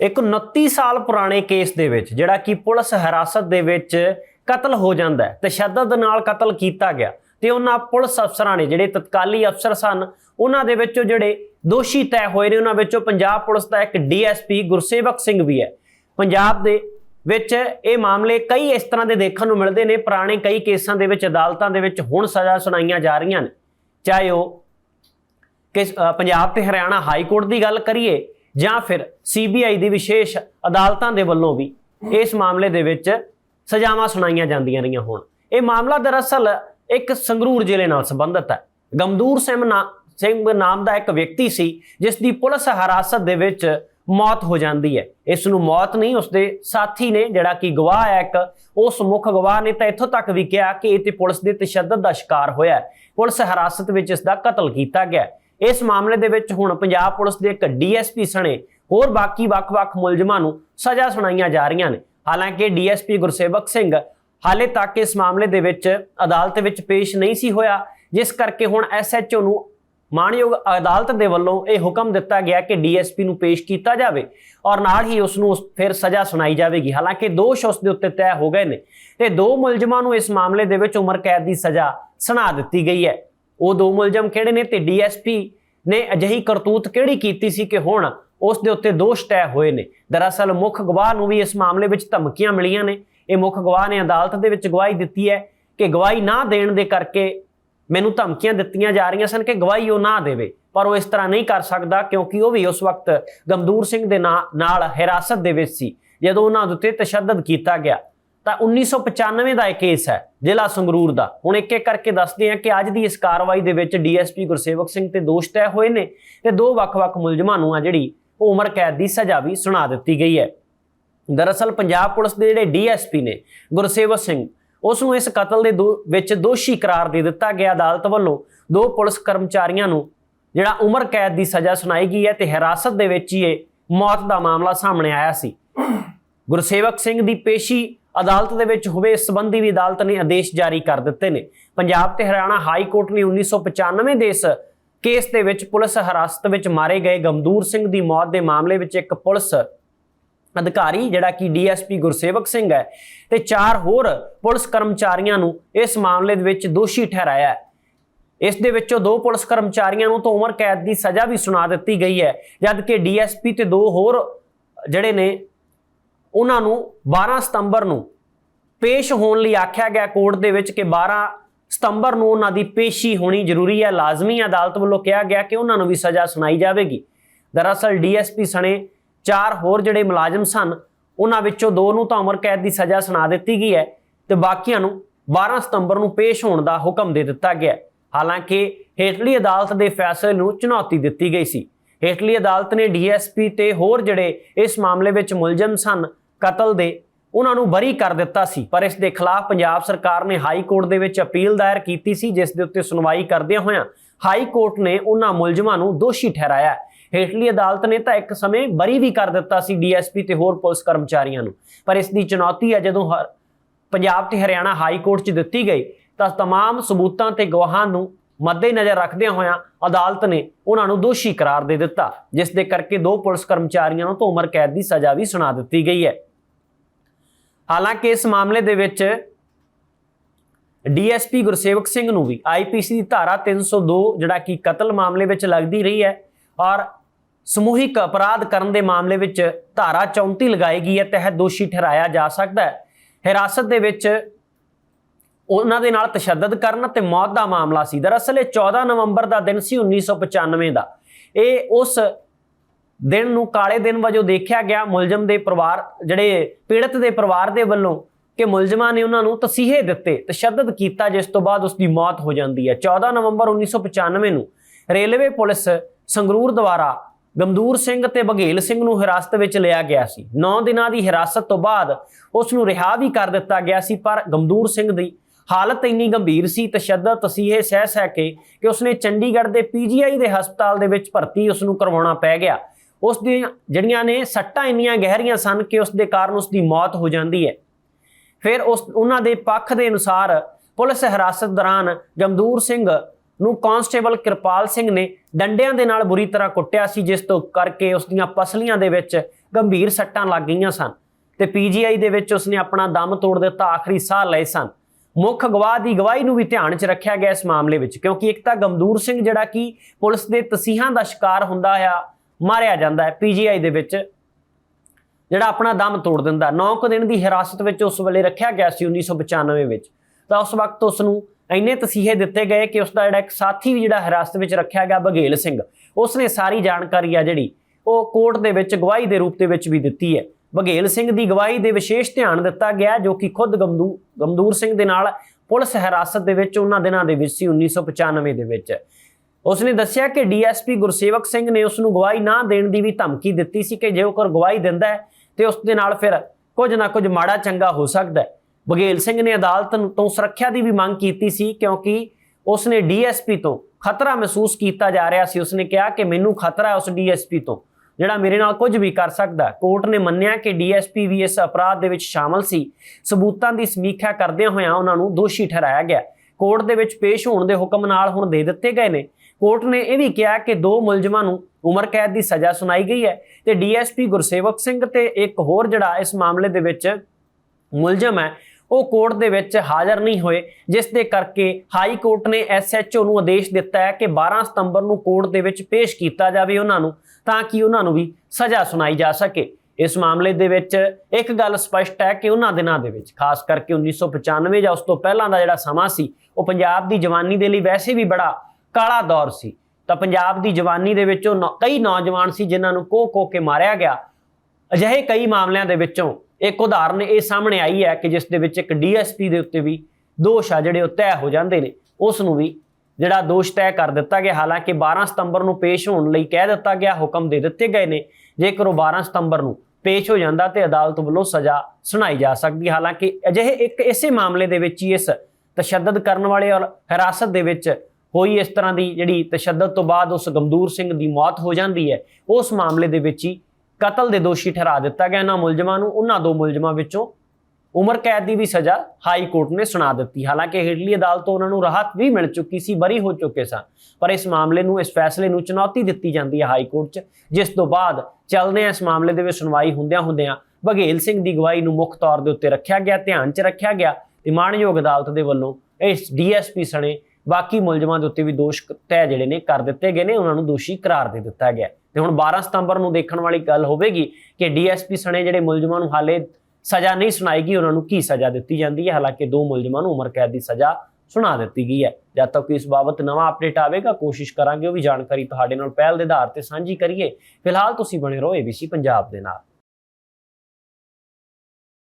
ਇੱਕ 29 ਸਾਲ ਪੁਰਾਣੇ ਕੇਸ ਦੇ ਵਿੱਚ, ਜਿਹੜਾ ਕਿ ਪੁਲਿਸ ਹਿਰਾਸਤ ਦੇ ਵਿੱਚ ਕਤਲ ਹੋ ਜਾਂਦਾ ਹੈ, ਤਸ਼ੱਦਦ ਨਾਲ ਕਤਲ ਕੀਤਾ ਗਿਆ। ਤੇ ਉਹਨਾਂ ਪੁਲਿਸ ਅਫਸਰਾਂ ਨੇ, ਜਿਹੜੇ ਤਤਕਾਲੀ ਅਫਸਰ ਸਨ, ਉਹਨਾਂ ਦੇ ਵਿੱਚੋਂ ਜਿਹੜੇ ਦੋਸ਼ੀ ਤੈਅ ਹੋਏ ਨੇ, ਉਹਨਾਂ ਵਿੱਚੋਂ ਪੰਜਾਬ ਪੁਲਿਸ ਦਾ ਇੱਕ ਡੀਐਸਪੀ ਗੁਰਸੇਵਕ ਸਿੰਘ ਵੀ ਹੈ। ਪੰਜਾਬ ਦੇ ਵਿੱਚ ਇਹ ਮਾਮਲੇ ਕਈ ਇਸ ਤਰ੍ਹਾਂ ਦੇ ਦੇਖਣ ਨੂੰ ਮਿਲਦੇ ਨੇ, ਪੁਰਾਣੇ ਕਈ ਕੇਸਾਂ ਦੇ ਵਿੱਚ, ਅਦਾਲਤਾਂ ਦੇ ਵਿੱਚ ਹੁਣ ਸਜ਼ਾ ਸੁਣਾਈਆਂ ਜਾ ਰਹੀਆਂ ਨੇ। ਚਾਹੇ ਉਹ ਕਿ ਪੰਜਾਬ ਤੇ ਹਰਿਆਣਾ ਹਾਈ ਕੋਰਟ ਦੀ ਗੱਲ ਕਰੀਏ ਜਾਂ ਫਿਰ ਸੀਬੀਆਈ ਦੀ ਵਿਸ਼ੇਸ਼ ਅਦਾਲਤਾਂ ਦੇ ਵੱਲੋਂ ਵੀ ਇਸ ਮਾਮਲੇ ਦੇ ਵਿੱਚ ਸਜ਼ਾਵਾਂ ਸੁਣਾਈਆਂ ਜਾਂਦੀਆਂ ਰਹੀਆਂ ਹੋਣ। ਇਹ ਮਾਮਲਾ ਦਰਅਸਲ ਇੱਕ ਸੰਗਰੂਰ ਜ਼ਿਲ੍ਹੇ ਨਾਲ ਸੰਬੰਧਿਤ ਹੈ। ਗਮਦੂਰ ਸਿੰਘ ਨਾ ਸਿੰਘ ਨਾਮ ਦਾ ਇੱਕ ਵਿਅਕਤੀ ਸੀ, ਜਿਸ ਦੀ ਪੁਲਿਸ ਹਿਰਾਸਤ ਦੇ ਵਿੱਚ ਮੌਤ ਹੋ ਜਾਂਦੀ ਹੈ। ਇਸ ਨੂੰ ਮੌਤ ਨਹੀਂ ਉਸਦੇ ਸਾਥੀ ਨੇ ਜਿਹੜਾ ਕਿ ਗਵਾਹ ਹੈ, ਇੱਕ ਉਸ ਮੁੱਖ ਗਵਾਹ ਨੇ ਤਾਂ ਇੱਥੋਂ ਤੱਕ ਵੀ ਕਿਹਾ ਕਿ ਇਹ ਤੇ ਪੁਲਿਸ ਦੇ ਤਸ਼ੱਦਦ ਦਾ ਸ਼ਿਕਾਰ ਹੋਇਆ ਪੁਲਿਸ ਹਿਰਾਸਤ ਵਿੱਚ ਇਸ ਦਾ ਕਤਲ ਕੀਤਾ ਗਿਆ ਇਸ ਮਾਮਲੇ ਦੇ ਵਿੱਚ ਹੁਣ ਪੰਜਾਬ ਪੁਲਿਸ ਦੇ ਇੱਕ ਡੀਐਸਪੀ ਸਣੇ ਹੋਰ ਬਾਕੀ ਵੱਖ-ਵੱਖ ਮੁਲਜ਼ਮਾਂ ਨੂੰ ਸਜ਼ਾ ਸੁਣਾਈਆਂ ਜਾ ਰਹੀਆਂ ਨੇ। ਹਾਲਾਂਕਿ ਡੀਐਸਪੀ ਗੁਰਸੇਵਕ ਸਿੰਘ ਹਾਲੇ ਤੱਕ ਇਸ ਮਾਮਲੇ ਦੇ ਵਿੱਚ ਅਦਾਲਤ ਵਿੱਚ ਪੇਸ਼ ਨਹੀਂ ਸੀ ਹੋਇਆ, ਜਿਸ ਕਰਕੇ ਹੁਣ ਐਸਐਚਓ ਨੂੰ ਮਾਣਯੋਗ ਅਦਾਲਤ ਦੇ ਵੱਲੋਂ ਇਹ ਹੁਕਮ ਦਿੱਤਾ ਗਿਆ ਕਿ ਡੀਐਸਪੀ ਨੂੰ ਪੇਸ਼ ਕੀਤਾ ਜਾਵੇ ਔਰ ਨਾਲ ਹੀ ਉਸ ਨੂੰ ਉਸ- ਫਿਰ ਸਜ਼ਾ ਸੁਣਾਈ ਜਾਵੇਗੀ। ਹਾਲਾਂਕਿ ਦੋਸ਼ ਉਸ ਦੇ ਉੱਤੇ ਤੈਅ ਹੋ ਗਏ ਨੇ ਤੇ ਦੋ ਮੁਲਜ਼ਮਾਂ ਨੂੰ ਇਸ ਮਾਮਲੇ ਦੇ ਵਿੱਚ ਉਮਰ ਕੈਦ ਦੀ ਸਜ਼ਾ ਸੁਣਾ ਦਿੱਤੀ ਗਈ ਹੈ। ਉਹ ਦੋ ਮੁਲਜ਼ਮ ਕਿਹੜੇ ਨੇ ਤੇ ਡੀਐਸਪੀ ਨੇ ਅਜਿਹੀ ਕਰਤੂਤ ਕਿਹੜੀ ਕੀਤੀ ਸੀ ਕਿ ਹੁਣ ਉਸ ਦੇ ਉੱਤੇ ਦੋਸ਼ ਤੈਅ ਹੋਏ ਨੇ? ਦਰਅਸਲ ਮੁੱਖ ਗਵਾਹ ਨੂੰ ਵੀ ਇਸ ਮਾਮਲੇ ਵਿੱਚ ਧਮਕੀਆਂ ਮਿਲੀਆਂ ਨੇ। ਇਹ ਮੁੱਖ ਗਵਾਹ ਨੇ ਅਦਾਲਤ ਦੇ ਵਿੱਚ ਗਵਾਹੀ ਦਿੱਤੀ ਹੈ ਕਿ ਗਵਾਹੀ ਨਾ ਦੇਣ ਦੇ ਕਰਕੇ ਮੈਨੂੰ ਧਮਕੀਆਂ ਦਿੱਤੀਆਂ ਜਾ ਰਹੀਆਂ ਸਨ ਕਿ ਗਵਾਹੀ ਉਹ ਨਾ ਦੇਵੇ। ਪਰ ਉਹ ਇਸ ਤਰ੍ਹਾਂ ਨਹੀਂ ਕਰ ਸਕਦਾ ਕਿਉਂਕਿ ਉਹ ਵੀ ਉਸ ਵਕਤ ਗਮਦੂਰ ਸਿੰਘ ਦੇ ਨਾਂ- ਨਾਲ ਹਿਰਾਸਤ ਦੇ ਵਿੱਚ ਸੀ, ਜਦੋਂ ਉਹਨਾਂ ਦੇ ਉੱਤੇ ਤਸ਼ੱਦਦ ਕੀਤਾ ਗਿਆ। ਤਾਂ 1995 ਦਾ ਇਹ ਕੇਸ ਹੈ, ਜ਼ਿਲ੍ਹਾ ਸੰਗਰੂਰ ਦਾ। ਹੁਣ ਇੱਕ ਇੱਕ ਕਰਕੇ ਦੱਸਦੇ ਹਾਂ ਕਿ ਅੱਜ ਦੀ ਇਸ ਕਾਰਵਾਈ ਦੇ ਵਿੱਚ ਡੀਐਸਪੀ ਗੁਰਸੇਵਕ ਸਿੰਘ ਤੇ ਦੋਸ਼ ਤੈਅ ਹੋਏ ਨੇ ਤੇ ਦੋ ਵੱਖ-ਵੱਖ ਮੁਲਜ਼ਮਾਂ ਨੂੰ ਆ ਜਿਹੜੀ ਉਹ ਉਮਰ ਕੈਦ ਦੀ ਸਜ਼ਾ ਵੀ ਸੁਣਾ ਦਿੱਤੀ ਗਈ ਹੈ। ਦਰਅਸਲ ਪੰਜਾਬ ਪੁਲਿਸ ਦੇ ਜਿਹੜੇ ਡੀਐਸਪੀ ਨੇ ਗੁਰਸੇਵਕ ਸਿੰਘ, ਉਸ ਨੂੰ ਇਸ ਕਤਲ ਦੇ ਦੋ- ਵਿੱਚ ਦੋਸ਼ੀ ਕਰਾਰ ਦੇ ਦਿੱਤਾ ਗਿਆ ਅਦਾਲਤ ਵੱਲੋਂ। ਦੋ ਪੁਲਿਸ ਕਰਮਚਾਰੀਆਂ ਨੂੰ ਜਿਹੜਾ ਉਮਰ ਕੈਦ ਦੀ ਸਜ਼ਾ ਸੁਣਾਈ ਗਈ ਹੈ ਤੇ ਹਿਰਾਸਤ ਦੇ ਵਿੱਚ ਹੀ ਇਹ ਮੌਤ ਦਾ ਮਾਮਲਾ ਸਾਹਮਣੇ ਆਇਆ ਸੀ। ਗੁਰਸੇਵਕ ਸਿੰਘ ਦੀ ਪੇਸ਼ੀ ਅਦਾਲਤ ਦੇ ਵਿੱਚ ਹੋਵੇ, ਇਸ ਸੰਬੰਧੀ ਵੀ ਅਦਾਲਤ ਨੇ ਆਦੇਸ਼ ਜਾਰੀ ਕਰ ਦਿੱਤੇ ਨੇ। ਪੰਜਾਬ ਤੇ ਹਰਿਆਣਾ ਹਾਈ ਕੋਰਟ ਨੇ 1995 ਦੇ ਇਸ ਕੇਸ ਦੇ ਵਿੱਚ ਪੁਲਿਸ ਹਿਰਾਸਤ ਵਿੱਚ ਮਾਰੇ ਗਏ ਗਮਦੂਰ ਸਿੰਘ ਦੀ ਮੌਤ ਦੇ ਮਾਮਲੇ ਵਿੱਚ ਇੱਕ ਪੁਲਿਸ ਅਧਿਕਾਰੀ, ਜਿਹੜਾ ਕਿ ਡੀਐਸਪੀ ਗੁਰਸੇਵਕ ਸਿੰਘ ਹੈ, ਤੇ ਚਾਰ ਹੋਰ ਪੁਲਿਸ ਕਰਮਚਾਰੀਆਂ ਨੂੰ ਇਸ ਮਾਮਲੇ ਦੇ ਵਿੱਚ ਦੋਸ਼ੀ ਠਹਿਰਾਇਆ ਹੈ। ਇਸ ਦੇ ਵਿੱਚੋਂ ਦੋ ਪੁਲਿਸ ਕਰਮਚਾਰੀਆਂ ਨੂੰ ਤਾਂ ਉਮਰ ਕੈਦ ਦੀ ਸਜ਼ਾ ਵੀ ਸੁਣਾ ਦਿੱਤੀ ਗਈ ਹੈ ਜਦ ਕਿ ਡੀਐਸਪੀ ਤੇ ਦੋ ਹੋਰ ਜਿਹੜੇ ਨੇ ਉਹਨਾਂ ਨੂੰ 12 ਸਤੰਬਰ ਨੂੰ ਪੇਸ਼ ਹੋਣ ਲਈ ਆਖਿਆ ਗਿਆ ਕੋਰਟ ਦੇ ਵਿੱਚ ਕਿ 12 ਸਤੰਬਰ ਨੂੰ ਉਹਨਾਂ ਦੀ ਪੇਸ਼ੀ ਹੋਣੀ ਜ਼ਰੂਰੀ ਹੈ। ਲਾਜ਼ਮੀ ਅਦਾਲਤ ਵੱਲੋਂ ਕਿਹਾ ਗਿਆ ਕਿ ਉਹਨਾਂ ਨੂੰ ਵੀ ਸਜ਼ਾ ਸੁਣਾਈ ਜਾਵੇਗੀ। ਦਰਅਸਲ ਡੀਐਸਪੀ ਸਣੇ ਚਾਰ ਹੋਰ ਜਿਹੜੇ ਮੁਲਾਜ਼ਮ ਸਨ, ਉਹਨਾਂ ਵਿੱਚੋਂ ਦੋ ਨੂੰ ਤਾਂ ਉਮਰ ਕੈਦ ਦੀ ਸਜ਼ਾ ਸੁਣਾ ਦਿੱਤੀ ਗਈ ਹੈ ਤੇ ਬਾਕੀਆਂ ਨੂੰ 12 ਸਤੰਬਰ ਨੂੰ ਪੇਸ਼ ਹੋਣ ਦਾ ਹੁਕਮ ਦੇ ਦਿੱਤਾ ਗਿਆ ਹਾਲਾਂਕਿ ਹੇਠਲੀ ਅਦਾਲਤ ਦੇ ਫੈਸਲੇ ਨੂੰ ਚੁਣੌਤੀ ਦਿੱਤੀ ਗਈ ਸੀ। ਹੇਠਲੀ ਅਦਾਲਤ ਨੇ ਡੀਐਸਪੀ ਤੇ ਹੋਰ ਜਿਹੜੇ ਇਸ ਮਾਮਲੇ ਵਿੱਚ ਮੁਲਜ਼ਮ ਸਨ ਕਤਲ ਦੇ ਉਹਨਾਂ ਨੂੰ ਬਰੀ ਕਰ ਦਿੱਤਾ ਸੀ ਪਰ ਇਸ ਦੇ ਖਿਲਾਫ ਪੰਜਾਬ ਸਰਕਾਰ ਨੇ ਹਾਈ ਕੋਰਟ ਦੇ ਵਿੱਚ ਅਪੀਲ ਦਾਇਰ ਕੀਤੀ ਸੀ ਜਿਸ ਦੇ ਉੱਤੇ ਸੁਣਵਾਈ ਕਰਦਿਆਂ ਹੋਇਆਂ ਹਾਈ ਕੋਰਟ ਨੇ ਉਹਨਾਂ ਮੁਲਜ਼ਮਾਂ ਨੂੰ ਦੋਸ਼ੀ ਠਹਿਰਾਇਆ ਹੈ। ਹੇਠਲੀ ਅਦਾਲਤ ਨੇ ਤਾਂ ਇੱਕ ਸਮੇਂ ਬਰੀ ਵੀ ਕਰ ਦਿੱਤਾ ਸੀ ਡੀਐਸਪੀ ਤੇ ਹੋਰ ਪੁਲਿਸ ਕਰਮਚਾਰੀਆਂ ਨੂੰ ਪਰ ਇਸ ਦੀ ਚੁਣੌਤੀ ਹੈ ਜਦੋਂ ਹਰ- ਪੰਜਾਬ ਤੇ ਹਰਿਆਣਾ ਹਾਈ ਕੋਰਟ 'ਚ ਦਿੱਤੀ ਗਈ ਤਾਂ तमाम ਸਬੂਤਾਂ ਤੇ ਗਵਾਹਾਂ ਨੂੰ ਮੱਦੇਨਜ਼ਰ ਰੱਖਦਿਆਂ ਹੋਇਆਂ ਅਦਾਲਤ ਨੇ ਉਹਨਾਂ ਨੂੰ ਦੋਸ਼ੀ ਕਰਾਰ ਦੇ ਦਿੱਤਾ, ਜਿਸ ਦੇ ਕਰਕੇ ਦੋ ਪੁਲਿਸ ਕਰਮਚਾਰੀਆਂ ਨੂੰ ਤਾਂ ਉਮਰ ਕੈਦ ਦੀ ਸਜ਼ਾ ਵੀ ਸੁਣਾ ਦਿੱਤੀ ਗਈ ਹੈ। ਹਾਲਾਂਕਿ ਇਸ ਮਾਮਲੇ ਦੇ ਵਿੱਚ ਡੀਐਸਪੀ ਗੁਰਸੇਵਕ ਸਿੰਘ ਨੂੰ ਵੀ ਆਈਪੀਸੀ ਦੀ ਧਾਰਾ 302 ਜਿਹੜਾ ਕਿ ਕਤਲ ਮਾਮਲੇ ਵਿੱਚ ਲੱਗਦੀ ਰਹੀ ਹੈ ਔਰ ਸਮੂਹਿਕ ਅਪਰਾਧ ਕਰਨ ਦੇ ਮਾਮਲੇ ਵਿੱਚ ਧਾਰਾ 34 ਲਗਾਈ ਗਈ ਹੈ, ਤਹਿਤ ਦੋਸ਼ੀ ਠਹਿਰਾਇਆ ਜਾ ਸਕਦਾ ਹੈ। ਹਿਰਾਸਤ ਦੇ ਵਿੱਚ ਉਹਨਾਂ ਦੇ ਨਾਲ ਤਸ਼ੱਦਦ ਕਰਨ ਤੇ ਮੌਤ ਦਾ ਮਾਮਲਾ ਸੀ। ਦਰਅਸਲ ਇਹ 14 ਨਵੰਬਰ ਦਾ ਦਿਨ ਸੀ 1995 ਦਾ। ਇਹ ਉਸ ਦਿਨ ਨੂੰ ਕਾਲੇ ਦਿਨ ਵਜੋਂ ਦੇਖਿਆ ਗਿਆ। ਮੁਲਜ਼ਮ ਦੇ ਪਰਿਵਾਰ, ਜਿਹੜੇ ਪੀੜਤ ਦੇ ਪਰਿਵਾਰ ਦੇ ਵੱਲੋਂ ਕਿ ਮੁਲਜ਼ਮਾਂ ਨੇ ਉਹਨਾਂ ਨੂੰ ਤਸੀਹੇ ਦਿੱਤੇ, ਤਸ਼ੱਦਦ ਕੀਤਾ, ਜਿਸ ਤੋਂ ਬਾਅਦ ਉਸ ਦੀ ਮੌਤ ਹੋ ਜਾਂਦੀ ਹੈ। 14 ਨਵੰਬਰ 1995 ਨੂੰ ਰੇਲਵੇ ਪੁਲਿਸ ਸੰਗਰੂਰ ਦੁਆਰਾ ਗਮਦੂਰ ਸਿੰਘ ਤੇ ਬਘੇਲ ਸਿੰਘ ਨੂੰ ਹਿਰਾਸਤ ਵਿੱਚ ਲਿਆ ਗਿਆ ਸੀ। 9 ਦਿਨਾਂ ਦੀ ਹਿਰਾਸਤ ਤੋਂ ਬਾਅਦ ਉਸ ਨੂੰ ਰਿਹਾ ਵੀ ਕਰ ਦਿੱਤਾ ਗਿਆ ਸੀ, ਪਰ ਗਮਦੂਰ ਸਿੰਘ ਦੀ ਹਾਲਤ ਇੰਨੀ ਗੰਭੀਰ ਸੀ, ਤਸ਼ੱਦਦ ਤਸੀਹੇ ਸਹਿ ਸਹਿ ਕੇ ਕਿ ਉਸਨੇ ਚੰਡੀਗੜ੍ਹ ਦੇ ਪੀਜੀਆਈ ਦੇ ਹਸਪਤਾਲ ਦੇ ਵਿੱਚ ਭਰਤੀ ਉਸ ਨੂੰ ਕਰਵਾਉਣਾ ਪੈ ਗਿਆ। ਉਸ ਦੀਆਂ ਜਿਹੜੀਆਂ ਨੇ ਸੱਟਾਂ ਇੰਨੀਆਂ ਗਹਿਰੀਆਂ ਸਨ ਕਿ ਉਸ ਦੇ ਕਾਰਨ ਉਸ ਦੀ ਮੌਤ ਹੋ ਜਾਂਦੀ ਹੈ। ਫਿਰ ਉਸ ਉਹਨਾਂ ਦੇ ਪੱਖ ਦੇ ਅਨੁਸਾਰ ਪੁਲਿਸ ਹਿਰਾਸਤ ਦੌਰਾਨ ਜਮਦੂਰ ਸਿੰਘ ਨੂੰ ਕਾਂਸਟੇਬਲ ਕਿਰਪਾਲ ਸਿੰਘ ਨੇ ਡੰਡਿਆਂ ਦੇ ਨਾਲ ਬੁਰੀ ਤਰ੍ਹਾਂ ਕੁੱਟਿਆ ਸੀ, ਜਿਸ ਤੋਂ ਕਰਕੇ ਉਸ ਦੀਆਂ ਪਸਲੀਆਂ ਦੇ ਵਿੱਚ ਗੰਭੀਰ ਸੱਟਾਂ ਲੱਗ ਗਈਆਂ ਸਨ ਤੇ ਪੀਜੀਆਈ ਦੇ ਵਿੱਚ ਉਸਨੇ ਆਪਣਾ ਦਮ ਤੋੜ ਦਿੱਤਾ, ਆਖਰੀ ਸਾਹ ਲਏ ਸਨ। ਮੁੱਖ ਗਵਾਹ ਦੀ ਗਵਾਹੀ ਨੂੰ ਵੀ ਧਿਆਨ 'ਚ ਰੱਖਿਆ ਗਿਆ ਇਸ ਮਾਮਲੇ ਵਿੱਚ, ਕਿਉਂਕਿ ਇੱਕ ਤਾਂ ਗਮਦੂਰ ਸਿੰਘ ਜਿਹੜਾ ਕਿ ਪੁਲਿਸ ਦੇ ਤਸੀਹਾਂ ਦਾ ਸ਼ਿਕਾਰ ਹੁੰਦਾ ਆ, ਮਾਰਿਆ ਜਾਂਦਾ ਹੈ ਪੀਜੀਆਈ ਦੇ ਵਿੱਚ, ਜਿਹੜਾ ਆਪਣਾ ਦਮ ਤੋੜ ਦਿੰਦਾ 9 ਕੁ ਦਿਨ ਦੀ ਹਿਰਾਸਤ ਵਿੱਚ ਉਸ ਵੇਲੇ ਰੱਖਿਆ ਗਿਆ ਸੀ 1995 ਵਿੱਚ। ਤਾਂ ਉਸ ਵਕਤ ਉਸ ਨੂੰ ਇੰਨੇ ਤਸੀਹੇ ਦਿੱਤੇ ਗਏ ਕਿ ਉਸ ਦਾ ਜਿਹੜਾ ਇੱਕ ਸਾਥੀ ਵੀ ਜਿਹੜਾ ਹਿਰਾਸਤ ਵਿੱਚ ਰੱਖਿਆ ਗਿਆ, ਬਘੇਲ ਸਿੰਘ। ਉਸ ਨੇ ਸਾਰੀ ਜਾਣਕਾਰੀ ਆ ਜਿਹੜੀ, ਉਹ ਕੋਰਟ ਦੇ ਵਿੱਚ ਗਵਾਹੀ ਦੇ ਰੂਪ ਦੇ ਵਿੱਚ ਵੀ ਦਿੱਤੀ ਹੈ। ਬਘੇਲ ਸਿੰਘ ਦੀ ਗਵਾਹੀ ਦੇ ਵਿਸ਼ੇਸ਼ ਧਿਆਨ ਦਿੱਤਾ ਗਿਆ ਜੋ ਕਿ ਖੁਦ ਗਮਦੂ ਗਮਦੂਰ ਸਿੰਘ ਦੇ ਨਾਲ ਪੁਲਿਸ ਹਿਰਾਸਤ ਦੇ ਵਿੱਚ ਉਹਨਾਂ ਦਿਨਾਂ ਦੇ ਵਿੱਚ ਸੀ 1995 ਦੇ ਵਿੱਚ। ਉਸਨੇ ਦੱਸਿਆ ਕਿ ਡੀਐਸਪੀ ਗੁਰਸੇਵਕ ਸਿੰਘ ਨੇ ਉਸ ਨੂੰ ਗਵਾਹੀ ਨਾ ਦੇਣ ਦੀ ਵੀ ਧਮਕੀ ਦਿੱਤੀ ਸੀ ਕਿ ਜੇ ਉਹ ਜੇਕਰ ਗਵਾਹੀ ਦਿੰਦਾ ਹੈ, ਤੇ ਉਸ ਦੇ ਨਾਲ ਫਿਰ ਕੁਝ ਨਾ ਕੁਝ ਮਾੜਾ ਚੰਗਾ ਹੋ ਸਕਦਾ ਹੈ। ਬਘੇਲ ਸਿੰਘ ਨੇ ਅਦਾਲਤ ਤੋਂ ਸੁਰੱਖਿਆ ਦੀ ਵੀ ਮੰਗ ਕੀਤੀ ਸੀ, ਕਿਉਂਕਿ ਉਸਨੇ ਡੀਐਸਪੀ ਤੋਂ ਖਤਰਾ ਮਹਿਸੂਸ ਕੀਤਾ ਜਾ ਰਿਹਾ ਸੀ। ਉਸਨੇ ਕਿਹਾ ਕਿ ਮੈਨੂੰ ਖਤਰਾ ਹੈ ਉਸ ਡੀਐਸਪੀ ਤੋਂ। ਜਿਹੜਾ ਮੇਰੇ ਨਾਲ ਕੁਝ ਵੀ ਕਰ ਸਕਦਾ ਕੋਰਟ ਨੇ ਮੰਨਿਆ ਕਿ ਡੀਐਸਪੀ ਵੀ ਇਸ ਅਪਰਾਧ ਦੇ ਵਿੱਚ ਸ਼ਾਮਲ ਸੀ। ਸਬੂਤਾਂ ਦੀ ਸਮੀਖਿਆ ਕਰਦਿਆਂ ਹੋਇਆਂ ਉਹਨਾਂ ਨੂੰ ਦੋਸ਼ੀ ਠਹਿਰਾਇਆ ਗਿਆ। ਕੋਰਟ ਦੇ ਵਿੱਚ ਪੇਸ਼ ਹੋਣ ਦੇ ਹੁਕਮ ਨਾਲ ਹੁਣ ਦੇ ਦਿੱਤੇ ਗਏ ਨੇ। ਕੋਰਟ ਨੇ ਇਹ ਵੀ ਕਿਹਾ ਕਿ ਦੋ ਮੁਲਜ਼ਮਾਂ ਨੂੰ ਉਮਰ ਕੈਦ ਦੀ ਸਜ਼ਾ ਸੁਣਾਈ ਗਈ ਹੈ ਤੇ ਡੀਐਸਪੀ ਗੁਰਸੇਵਕ ਸਿੰਘ ਤੇ ਇੱਕ ਹੋਰ ਜਿਹੜਾ ਇਸ ਮਾਮਲੇ ਦੇ ਵਿੱਚ ਮੁਲਜ਼ਮ ਹੈ, ਉਹ ਕੋਰਟ ਦੇ ਵਿੱਚ ਹਾਜ਼ਰ ਨਹੀਂ ਹੋਏ, ਜਿਸ ਦੇ ਕਰਕੇ ਹਾਈ ਕੋਰਟ ਨੇ ਐਸਐਚਓ ਨੂੰ ਆਦੇਸ਼ ਦਿੱਤਾ ਹੈ ਕਿ 12 ਸਤੰਬਰ ਨੂੰ ਕੋਰਟ ਦੇ ਵਿੱਚ ਪੇਸ਼ ਕੀਤਾ ਜਾਵੇ ਉਹਨਾਂ ਨੂੰ। ਤਾਂ ਕਿ ਉਹਨਾਂ ਨੂੰ ਵੀ ਸਜ਼ਾ ਸੁਣਾਈ ਜਾ ਸਕੇ। ਇਸ ਮਾਮਲੇ ਦੇ ਵਿੱਚ ਇੱਕ ਗੱਲ ਸਪਸ਼ਟ ਹੈ ਕਿ ਉਹਨਾਂ ਦਿਨਾਂ ਦੇ ਵਿੱਚ, ਖਾਸ ਕਰਕੇ 1995 ਜਾਂ ਉਸ ਤੋਂ ਪਹਿਲਾਂ ਦਾ ਜਿਹੜਾ ਸਮਾਂ ਸੀ, ਉਹ ਪੰਜਾਬ ਦੀ ਜਵਾਨੀ ਦੇ ਲਈ ਵੈਸੇ ਵੀ ਬੜਾ ਕਾਲਾ ਦੌਰ ਸੀ। ਤਾਂ ਪੰਜਾਬ ਦੀ ਜਵਾਨੀ ਦੇ ਵਿੱਚੋਂ ਨੌ- ਕਈ ਨੌਜਵਾਨ ਸੀ ਜਿਨ੍ਹਾਂ ਨੂੰ ਕੋਹ ਕੋਹ ਕੇ ਮਾਰਿਆ ਗਿਆ। ਅਜਿਹੇ ਕਈ ਮਾਮਲਿਆਂ ਦੇ ਵਿੱਚੋਂ ਇੱਕ ਉਦਾਹਰਨ ਇਹ ਸਾਹਮਣੇ ਆਈ ਹੈ ਕਿ ਜਿਸ ਦੇ ਵਿੱਚ ਇੱਕ ਡੀਐਸਪੀ ਦੇ ਉੱਤੇ ਵੀ ਦੋਸ਼ ਆ ਜਿਹੜੇ ਉਹ ਤੈਅ ਹੋ ਜਾਂਦੇ ਨੇ। ਉਸ ਨੂੰ ਵੀ ਜਿਹੜਾ ਦੋਸ਼ ਤੈਅ ਕਰ ਦਿੱਤਾ ਗਿਆ। ਹਾਲਾਂਕਿ 12 ਸਤੰਬਰ ਨੂੰ ਪੇਸ਼ ਹੋਣ ਲਈ ਕਹਿ ਦਿੱਤਾ ਗਿਆ, ਹੁਕਮ ਦੇ ਦਿੱਤੇ ਗਏ ਨੇ। ਜੇਕਰ ਉਹ 12 ਸਤੰਬਰ ਨੂੰ ਪੇਸ਼ ਹੋ ਜਾਂਦਾ ਤੇ ਅਦਾਲਤ ਵੱਲੋਂ ਸਜ਼ਾ ਸੁਣਾਈ ਜਾ ਸਕਦੀ ਹਾਲਾਂਕਿ ਅਜਿਹੇ ਇੱਕ ਇਸੇ ਮਾਮਲੇ ਦੇ ਵਿੱਚ ਹੀ ਇਸ ਤਸ਼ੱਦਦ ਕਰਨ ਵਾਲੇ ਔਰ ਹਿਰਾਸਤ ਦੇ ਵਿੱਚ ਹੋਈ ਇਸ ਤਰ੍ਹਾਂ ਦੀ ਜਿਹੜੀ ਤਸ਼ੱਦਦ ਤੋਂ ਬਾਅਦ ਉਸ ਗਮਦੂਰ ਸਿੰਘ ਦੀ ਮੌਤ ਹੋ ਜਾਂਦੀ ਹੈ, ਉਸ ਮਾਮਲੇ ਦੇ ਵਿੱਚ ਹੀ ਕਤਲ ਦੇ ਦੋਸ਼ੀ ਠਹਿਰਾ ਦਿੱਤਾ ਗਿਆ। ਇਹਨਾਂ ਮੁਲਜ਼ਮਾਂ ਨੂੰ, ਉਹਨਾਂ ਦੋ ਮੁਲਜ਼ਮਾਂ ਵਿੱਚੋਂ ਉਮਰ ਕੈਦ ਦੀ ਵੀ ਸਜ਼ਾ ਹਾਈ ਕੋਰਟ ਨੇ ਸੁਣਾ ਦਿੱਤੀ। ਹਾਲਾਂਕਿ ਹੇਠਲੀ ਅਦਾਲਤ ਤੋਂ ਉਹਨਾਂ ਨੂੰ ਰਾਹਤ ਵੀ ਮਿਲ ਚੁੱਕੀ ਸੀ, ਬਰੀ ਹੋ ਚੁੱਕੇ ਸਨ। ਪਰ ਇਸ ਮਾਮਲੇ ਨੂੰ, ਇਸ ਫੈਸਲੇ ਨੂੰ ਚੁਣੌਤੀ ਦਿੱਤੀ ਜਾਂਦੀ ਹੈ ਹਾਈ ਕੋਰਟ 'ਚ, ਜਿਸ ਤੋਂ ਬਾਅਦ ਚੱਲਦੇ ਇਸ ਮਾਮਲੇ ਦੇ ਵਿੱਚ ਸੁਣਵਾਈ ਹੁੰਦਿਆਂ ਹੁੰਦਿਆਂ ਬਘੇਲ ਸਿੰਘ ਦੀ ਗਵਾਹੀ ਨੂੰ ਮੁੱਖ ਤੌਰ ਦੇ ਉੱਤੇ ਰੱਖਿਆ ਗਿਆ, ਧਿਆਨ 'ਚ ਰੱਖਿਆ ਗਿਆ ਤੇ ਮਾਣਯੋਗ ਅਦਾਲਤ ਦੇ ਵੱਲੋਂ ਇਸ ਡੀਐਸਪੀ ਸਣੇ ਬਾਕੀ ਮੁਲਜ਼ਮਾਂ ਦੇ ਉੱਤੇ ਵੀ ਦੋਸ਼ ਤੈਅ ਜਿਹੜੇ ਨੇ ਕਰ ਦਿੱਤੇ ਗਏ ਨੇ, ਉਹਨਾਂ ਨੂੰ ਦੋਸ਼ੀ ਕਰਾਰ ਦੇ ਦਿੱਤਾ ਗਿਆ। ਤੇ ਹੁਣ 12 ਸਤੰਬਰ ਨੂੰ ਦੇਖਣ ਵਾਲੀ ਗੱਲ ਹੋਵੇਗੀ ਕਿ ਡੀਐਸਪੀ ਸਣੇ ਜਿਹੜੇ ਮੁਲਜ਼ਮਾਂ ਨੂੰ ਹਾਲੇ ਸਜ਼ਾ ਨਹੀਂ ਸੁਣਾਈ ਗਈ ਉਹਨਾਂ ਨੂੰ ਕੀ ਸਜ਼ਾ ਦਿੱਤੀ ਜਾਂਦੀ ਹੈ? ਹਾਲਾਂਕਿ ਦੋ ਮੁਲਜ਼ਮਾਂ ਨੂੰ ਉਮਰ ਕੈਦ ਦੀ ਸਜ਼ਾ ਸੁਣਾ ਦਿੱਤੀ ਗਈ ਹੈ। ਜਦ ਤੱਕ ਇਸ ਬਾਬਤ ਨਵਾਂ ਅਪਡੇਟ ਆਵੇਗਾ, ਕੋਸ਼ਿਸ਼ ਕਰਾਂਗੇ ਉਹ ਵੀ ਜਾਣਕਾਰੀ ਤੁਹਾਡੇ ਨਾਲ ਪਹਿਲ ਦੇ ਆਧਾਰ ਤੇ ਸਾਂਝੀ ਕਰੀਏ। ਫਿਲਹਾਲ ਤੁਸੀਂ ਬਣੇ ਰਹੋ ABC ਪੰਜਾਬ ਦੇ ਨਾਲ।